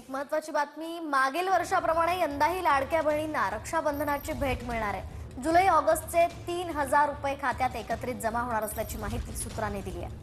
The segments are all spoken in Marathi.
एक महत्वाची बातमी मागील वर्षाप्रमाणे यंदाही लाडक्या बहिणींना रक्षाबंधनाची भेट मिळणार आहे. जुलै ऑगस्टचे तीन हजार रुपये खात्यात एकत्रित जमा होणार असल्याची माहिती सूत्रांनी दिली आहे.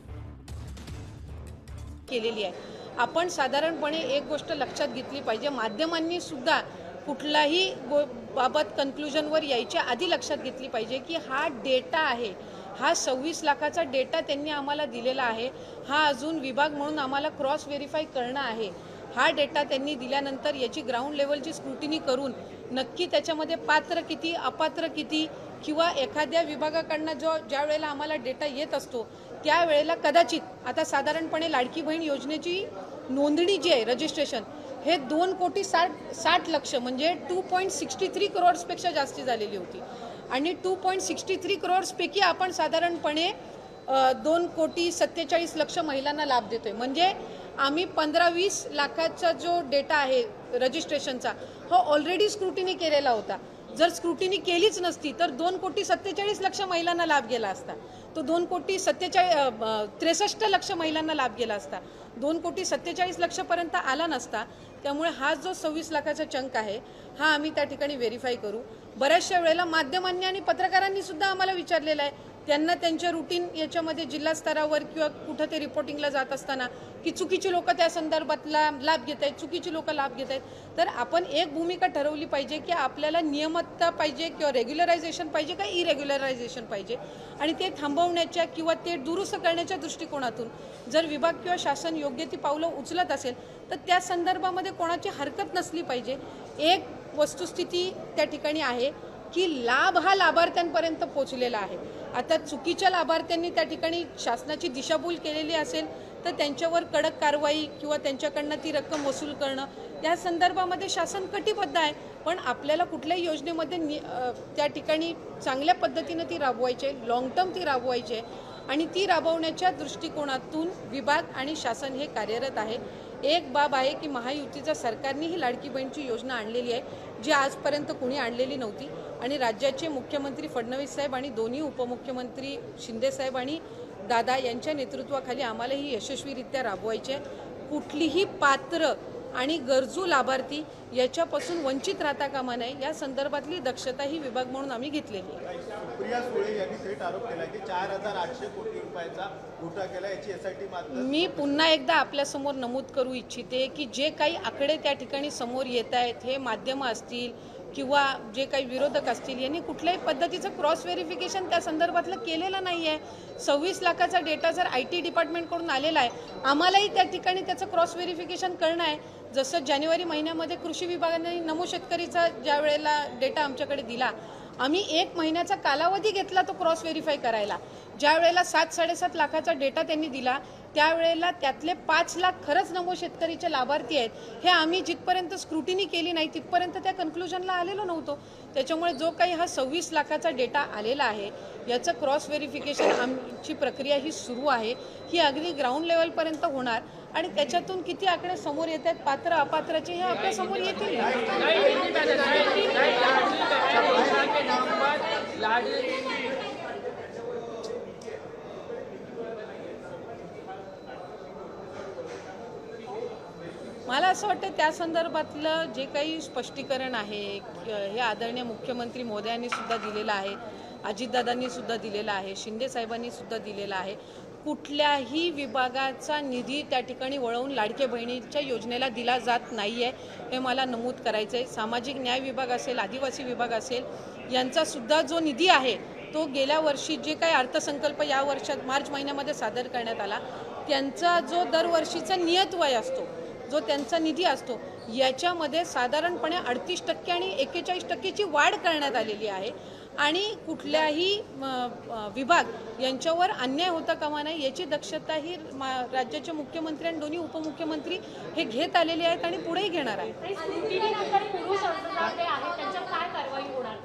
केलेली आहे. आपण साधारणपणे एक गोष्ट लक्षात घेतली पाहिजे. माध्यमांनी सुद्धा कुठलाही गो बाबत कन्क्लुजनवर यायच्या आधी लक्षात घेतली पाहिजे की हा डेटा आहे. हा सव्वीस लाखाचा डेटा त्यांनी आम्हाला दिलेला आहे. हा अजून विभाग म्हणून आम्हाला क्रॉस व्हेरीफाय करणं आहे. हा डेटा त्यांनी दिल्यानंतर याची ग्राउंड लेवलची स्क्रुटिनी करून नक्की त्याच्यामध्ये पात्र किती अपात्र किती किंवा एखाद्या विभागाकडनं जो ज्या वेळेला आम्हाला डेटा येत असतो त्यावेळेला कदाचित आता साधारणपणे लाडकी बहीण योजनेची नोंदणी जी आहे रजिस्ट्रेशन हे दोन कोटी साठ साठ लक्ष म्हणजे टू पॉईंट सिक्स्टी थ्री करोड्सपेक्षा जास्ती झालेली होती. आणि टू पॉईंट सिक्स्टी थ्री करोड्सपैकी आपण साधारणपणे दोन कोटी सत्तेचाळीस लक्ष महिलांना लाभ देतोय. म्हणजे आम्ही पंधरा वीस लाखाचा जो डेटा आहे रजिस्ट्रेशनचा हा ऑलरेडी स्क्रुटिनी केलेला होता. जर स्क्रुटिनी केलीच नसती तर दोन कोटी सत्तेचाळीस लक्ष महिलांना लाभ गेला असता. तो दोन कोटी सत्तेचाळीस त्रेसष्ट लक्ष महिलांना लाभ गेला असता. दोन कोटी सत्तेचाळीस लक्षपर्यंत आला नसता त्यामुळे हा जो सव्वीस लाखाचा चंक आहे हा आम्ही त्या ठिकाणी व्हेरीफाय करू. बऱ्याचशा वेळेला माध्यमांनी आणि पत्रकारांनी सुद्धा आम्हाला विचारलेलं आहे त्यांना त्यांच्या रुटीन याच्यामध्ये जिल्हा स्तरावर किंवा कुठं ते रिपोर्टिंगला जात असताना की चुकीची लोक त्या संदर्भातला लाभ घेत आहेत चुकीची लोक लाभ घेत आहेत. तर आपण एक भूमिका ठरवली पाहिजे की आपल्याला नियमितता पाहिजे किंवा रेग्युलरायझेशन पाहिजे का इरेग्युलरायझेशन पाहिजे? आणि ते थांबवण्याच्या किंवा ते दुरुस्त करण्याच्या दृष्टिकोनातून जर विभाग किंवा शासन योग्य ती पावलं उचलत असेल तर त्या संदर्भामध्ये कोणाची हरकत नसली पाहिजे. एक वस्तुस्थिती त्या ठिकाणी आहे की लाभ हा लाभार्थ्यांपर्यंत पोचलेला आहे. आता चुकीच्या लाभार्थ्यांनी त्या ठिकाणी शासनाची दिशाभूल केलेली असेल तर त्यांच्यावर कडक कारवाई किंवा त्यांच्याकडनं ती रक्कम वसूल करणं या संदर्भामध्ये शासन कटिबद्ध आहे. पण आपल्याला कुठल्याही योजनेमध्ये नि त्या ठिकाणी चांगल्या पद्धतीनं ती राबवायची आहे लॉंग टर्म ती राबवायची आहे. आणि ती राबवण्याच्या दृष्टिकोनातून विभाग आणि शासन हे कार्यरत आहे. एक बाब आहे की महायुतीचा सरकारने ही लाडकी बहीणची योजना आणलेली आहे जी आजपर्यंत कुणी आणलेली नव्हती. आणि राज्याचे मुख्यमंत्री फडणवीस साहेब आणि दोन्ही उपमुख्यमंत्री शिंदे साहेब आणि दादा यांच्या नेतृत्वाखाली आम्हाला ही यशस्वीरित्या राबवायची आहे. कुठलीही पात्र आणि गरजू लाभार्थी याच्यापासून वंचित राहता कामा नये. या संदर्भातली दक्षता ही विभाग म्हणून आम्ही घेतलेली आहे. सुप्रिया सुळे यांनी थेट आरोप केला की चार हजार आठशे कोटी रुपयाचा घोटाळा केला याची एसआयटी मात्र मी पुन्हा एकदा आपल्यासमोर नमूद करू इच्छिते की जे काही आकडे त्या ठिकाणी समोर येत आहेत हे माध्यमं असतील किंवा जे काही विरोधक असतील यांनी कुठल्याही पद्धतीचं क्रॉस व्हेरिफिकेशन त्या संदर्भातलं केलेलं नाही आहे सव्वीस लाखाचा डेटा जर आय टी डिपार्टमेंटकडून आलेला आहे आम्हालाही त्या ठिकाणी त्याचं क्रॉस व्हेरिफिकेशन करणं आहे. जसं जानेवारी महिन्यामध्ये कृषी विभागाने नमो शेतकरीचा ज्या वेळेला डेटा आमच्याकडे दिला आम्ही एक महिन्याचा कालावधी घेतला तो क्रॉस व्हेरीफाय करायला. ज्या वेळेला सात साडेसात लाखाचा डेटा त्यांनी दिला त्यावेळेला त्यातले पाच लाख खरंच नमो शेतकरीचे लाभार्थी आहेत हे आम्ही जिथपर्यंत स्क्रुटिनी केली नाही तिथपर्यंत त्या कन्क्लुजनला आलेलो नव्हतो त्याच्यामुळे जो काही हा सव्वीस लाखाचा डेटा आलेला आहे याचं क्रॉस व्हेरिफिकेशन आमची प्रक्रिया ही सुरू आहे ही अगदी ग्राउंड लेवलपर्यंत होणार आणि त्याच्यातून किती आकडे समोर येत आहेत पात्र अपात्राचे हे आपल्यासमोर येतील मला असं वाटतं त्या संदर्भातलं जे काही स्पष्टीकरण आहे हे आदरणीय मुख्यमंत्री मोदयांनी सुद्धा दिलेलं आहे अजितदादांनी सुद्धा दिलेलं आहे शिंदे साहेबांनी सुद्धा दिलेलं आहे. कुठल्याही विभागाचा निधी त्या ठिकाणी वळवून लाडक्या बहिणीच्या योजनेला दिला जात नाही आहे हे मला नमूद करायचं आहे सामाजिक न्याय विभाग असेल आदिवासी विभाग असेल यांचासुद्धा जो निधी आहे तो गेल्या वर्षी जे काही अर्थसंकल्प या वर्षात मार्च महिन्यामध्ये सादर करण्यात आला त्यांचा जो दरवर्षीचा नियतवय असतो जो त्यांचा निधी असतो याच्यामध्ये साधारणपणे अडतीस टक्के आणि एक्केचाळीस टक्केची वाढ करण्यात आलेली आहे. आणि कुठल्याही म, विभाग यांच्यावर अन्याय होता कामा नये याची दक्षता ही मा- राज्याचे मुख्यमंत्री आणि दोन्ही उपमुख्यमंत्री हे घेत आलेले आहेत आणि पुढेही घेणार आहेत आणि स्क्रुटिनीनंतर पुरुष अर्जदार जे आहेत त्यांच्यावर काय कारवाई होणार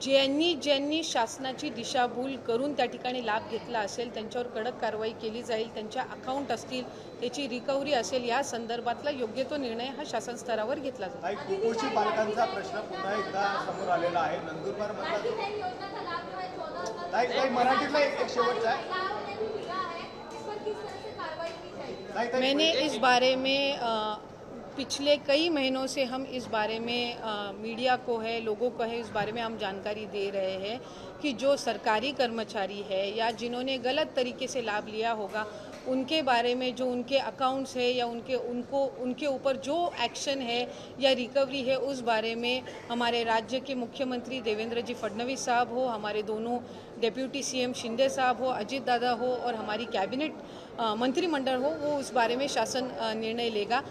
ज्यांनी ज्यांनी शासनाची दिशाभूल करून त्या ठिकाणी लाभ घेतला असेल त्यांच्यावर कडक कारवाई केली जाईल त्यांच्या अकाउंट असतील त्याची रिकव्हरी असेल या संदर्भातला योग्य तो निर्णय हा शासन स्तरावर घेतला जाईल. काही कुपोषित बालकांचा प्रश्न पुन्हा एकदा समोर आलेला आहे. नंदुरबार मराठीतला एक शेवटचा मैंने इस बारे में पिछले कई महीनों से हम इस बारे में अ, मीडिया को है लोगों को है इस बारे में हम जानकारी दे रहे हैं कि जो सरकारी कर्मचारी है या जिन्होंने गलत तरीके से लाभ लिया होगा उनके बारे में जो उनके अकाउंट्स है या उनके उनको उनके ऊपर जो एक्शन है या रिकवरी है उस बारे में हमारे राज्य के मुख्यमंत्री देवेंद्र जी फडणवीस साहब हो हमारे दोनों डेप्यूटी सीएम शिंदे साहब हो अजीत दादा हो और हमारी कैबिनेट मंत्रिमंडल हो वो उस बारे में शासन निर्णय लेगा।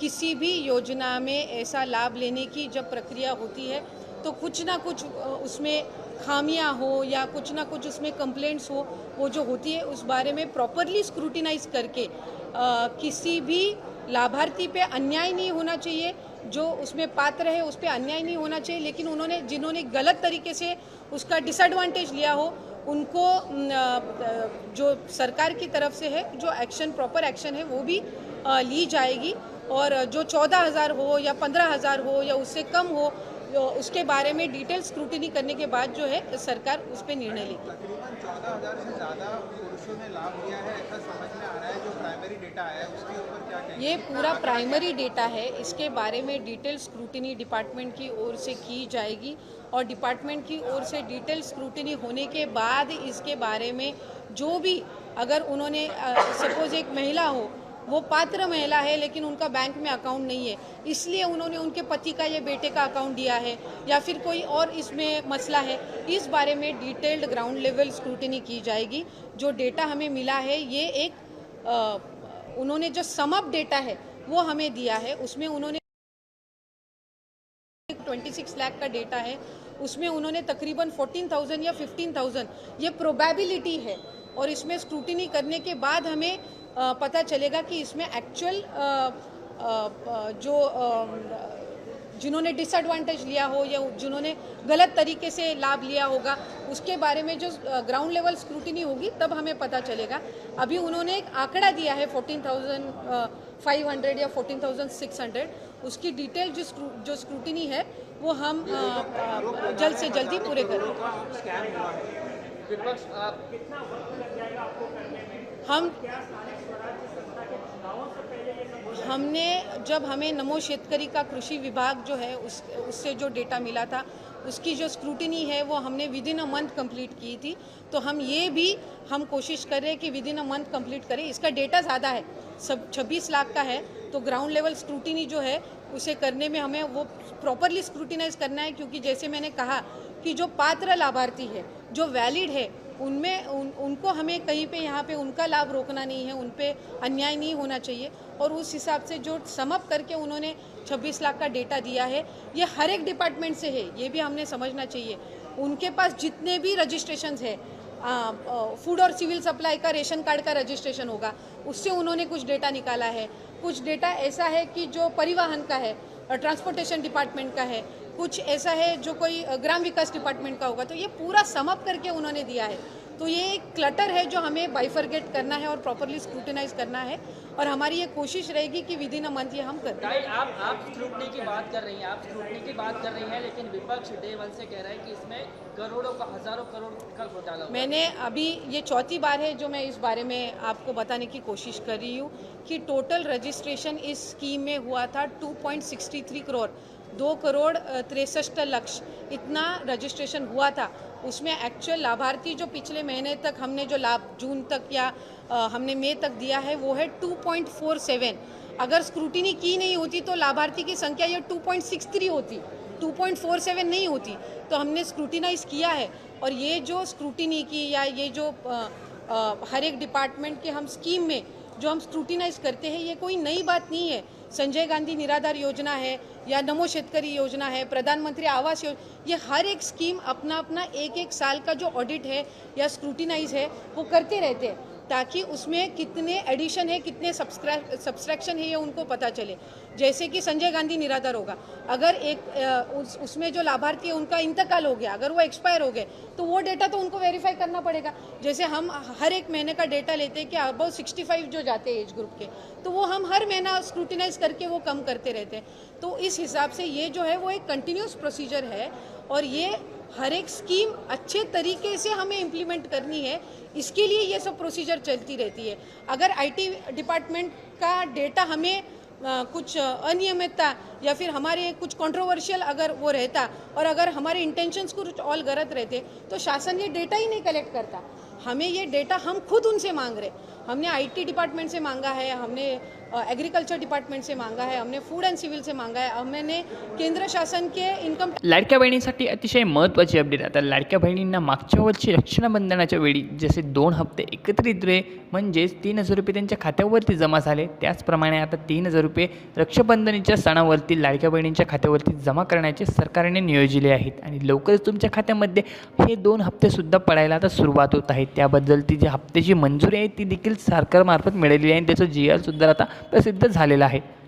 किसी भी योजना में ऐसा लाभ लेने की जब प्रक्रिया होती है तो कुछ ना कुछ उसमें खामियाँ हो या कुछ ना कुछ उसमें कंप्लेंट्स हो वो जो होती है उस बारे में प्रॉपरली स्क्रूटिनाइज करके अ, किसी भी लाभार्थी पे अन्याय नहीं होना चाहिए जो उसमें पात्र है उस पर अन्याय नहीं होना चाहिए लेकिन उन्होंने जिन्होंने गलत तरीके से उसका डिसएडवांटेज लिया हो उनको जो सरकार की तरफ़ से है जो एक्शन प्रॉपर एक्शन है वो भी ली जाएगी। और जो चौदह हज़ार हो या पंद्रह हज़ार हो या उससे कम हो उसके बारे में डिटेल स्क्रूटनी करने के बाद जो है सरकार उस पर निर्णय लेगी। तकरीबन चौदह हज़ार से ज़्यादा पुरुषों ने लाभ लिया है ऐसा समझ में आ रहा है जो प्राइमरी डेटा है उसके ऊपर क्या कहेंगे? ये पूरा प्राइमरी डेटा है इसके बारे में डिटेल स्क्रूटनी डिपार्टमेंट की ओर से की जाएगी और डिपार्टमेंट की ओर से डिटेल स्क्रूटनी होने के बाद इसके बारे में जो भी अगर उन्होंने सपोज़ एक महिला हो वो पात्र महिला है लेकिन उनका बैंक में अकाउंट नहीं है। इसलिए उन्होंने उनके पति का या बेटे का अकाउंट दिया है या फिर कोई और इसमें मसला है इस बारे में डिटेल्ड ग्राउंड लेवल स्क्रूटनी की जाएगी। जो डेटा हमें मिला है ये एक अ, उन्होंने जो समअप डेटा है वो हमें दिया है। उसमें उन्होंने 26 लाख का डेटा है। उसमें उन्होंने तकरीबन 14,000 या 15,000 ये प्रोबेबिलिटी है। और इसमें स्क्रूटिनी करने के बाद हमें पता चलेगा कि इसमें एक्चुअल जो जिन्होंने डिसएडवांटेज लिया हो या जिन्होंने गलत तरीके से लाभ लिया होगा, उसके बारे में जो ग्राउंड लेवल स्क्रूटिनी होगी, तब हमें पता चलेगा। अभी उन्होंने एक आंकड़ा दिया है फोर्टीन थाउज़ेंड फाइव हंड्रेड या फोर्टीन थाउज़ेंड सिक्स हंड्रेड उसकी डिटेल जो जो स्क्रूटिनी है, वो हम जल्द से जल्दी पूरे करेंगे। हम हमने जब हमें नमो शेतकरी का कृषि विभाग जो है उस उससे जो डेटा मिला था उसकी जो स्क्रूटिनी है वो हमने within a month complete की थी। तो हम ये भी हम कोशिश कर रहे हैं कि within a month complete करें। इसका डेटा ज़्यादा है सब 26 लाख का है। तो ग्राउंड लेवल स्क्रूटिनी जो है उसे करने में हमें वो प्रॉपरली स्क्रूटिनाइज करना है क्योंकि जैसे मैंने कहा कि जो पात्र लाभार्थी है जो वैलिड है उनमें उन, उनको हमें कहीं पे यहाँ पे उनका लाभ रोकना नहीं है उन पर अन्याय नहीं होना चाहिए। और उस हिसाब से जो समअप करके उन्होंने 26 लाख का डेटा दिया है ये हर एक डिपार्टमेंट से है ये भी हमने समझना चाहिए। उनके पास जितने भी रजिस्ट्रेशन है फ़ूड और सिविल सप्लाई का रेशन कार्ड का रजिस्ट्रेशन होगा उससे उन्होंने कुछ डेटा निकाला है। कुछ डेटा ऐसा है कि जो परिवहन का है ट्रांसपोर्टेशन डिपार्टमेंट का है कुछ ऐसा है जो कोई ग्राम विकास डिपार्टमेंट का होगा तो ये पूरा समअप करके उन्होंने दिया है। तो ये एक क्लटर है जो हमें बाइफरगेट करना है और प्रॉपरली स्क्रूटिनाइज करना है और हमारी ये कोशिश रहेगी कि विद इन अ मंथ ये हम करें आप आप स्क्रूटनी की बात कर रही हैं आप स्क्रूटनी की बात कर रही हैं लेकिन विपक्ष डे वन से कह रहा है कि इसमें करोड़ों का हज़ारों करोड़ का घोटाला है। मैंने अभी ये चौथी बार है जो मैं इस बारे में आपको बताने की कोशिश कर रही हूँ कि टोटल रजिस्ट्रेशन इस स्कीम में हुआ था 2.63 करोड़ दो करोड़ तिरसठ लक्ष इतना रजिस्ट्रेशन हुआ था। उसमें एक्चुअल लाभार्थी जो पिछले महीने तक हमने जो लाभ जून तक या अ, हमने मई तक दिया है वो है 2.47 अगर स्क्रूटिनी की नहीं होती तो लाभार्थी की संख्या ये 2.63 होती। 2.47 नहीं होती। तो हमने स्क्रूटिनाइज किया है। और ये जो स्क्रूटिनी की या ये जो अ, अ, हर एक डिपार्टमेंट के हम स्कीम में जो हम स्क्रूटिनाइज करते हैं ये कोई नई बात नहीं है। संजय गांधी निराधार योजना है या नमो शेतकरी योजना है, प्रधानमंत्री आवास योजना, ये हर एक स्कीम अपना अपना एक एक साल का जो ऑडिट है या स्क्रूटिनाइज है, वो करते रहते हैं। ताकि उसमें कितने एडिशन है कितने सब्सट्रैक्शन है ये उनको पता चले। जैसे कि संजय गांधी निराधार होगा। अगर एक उस, उसमें जो लाभार्थी है उनका इंतकाल हो गया अगर वो एक्सपायर हो गए तो वो डेटा तो उनको वेरीफाई करना पड़ेगा। जैसे हम हर एक महीने का डेटा लेते हैं कि सिक्सटी फाइव जो जाते हैं एज ग्रुप के तो वो हम हर महीना स्क्रूटिनाइज करके वो कम करते रहते हैं। तो इस हिसाब से ये जो है वो एक कंटिन्यूस प्रोसीजर है और ये हर एक स्कीम अच्छे तरीके से हमें इम्प्लीमेंट करनी है इसके लिए ये सब प्रोसीजर चलती रहती है। अगर आईटी डिपार्टमेंट का डेटा हमें अ, कुछ अनियमितता या फिर हमारे कुछ कंट्रोवर्शियल अगर वो रहता और अगर हमारे इंटेंशंस कुछ ऑल गलत रहते तो शासन ये डेटा ही नहीं कलेक्ट करता। हमें ये डेटा हम खुद उनसे मांग रहे। हमने आईटी डिपार्टमेंट से मांगा है हमने एग्रीकल्चर डिपार्टमेंट से मांगा है हमने फूड एंड सिविल से मांगा है हमने केंद्र शासन के इनकम लाडक्या बहिणींसाठी अतिशय महत्त्वाची अपडेट आता लाडक्या बहिणींना मागच्या वर्षी रक्षाबंधनाच्या वेळी जसे दोन हप्ते एकत्रित रे म्हणजेच तीन हजार रुपये त्यांच्या खात्यावरती जमा झाले. त्याचप्रमाणे आता तीन हजार रुपये रक्षाबंधनीच्या सणावरती लाडक्या बहिणींच्या खात्यावरती जमा करण्याचे सरकारने नियोजिले आहेत. आणि लवकरच तुमच्या खात्यामध्ये हे दोन हप्तेसुद्धा पडायला आता सुरुवात होत आहे. त्याबद्दल ती जी हप्त्याची मंजुरी आहे ती देखील सरकारमार्फत मिळालेली आहे. आणि त्याचं जी आरसुद्धा आता प्रसिद्ध झालेलं आहे.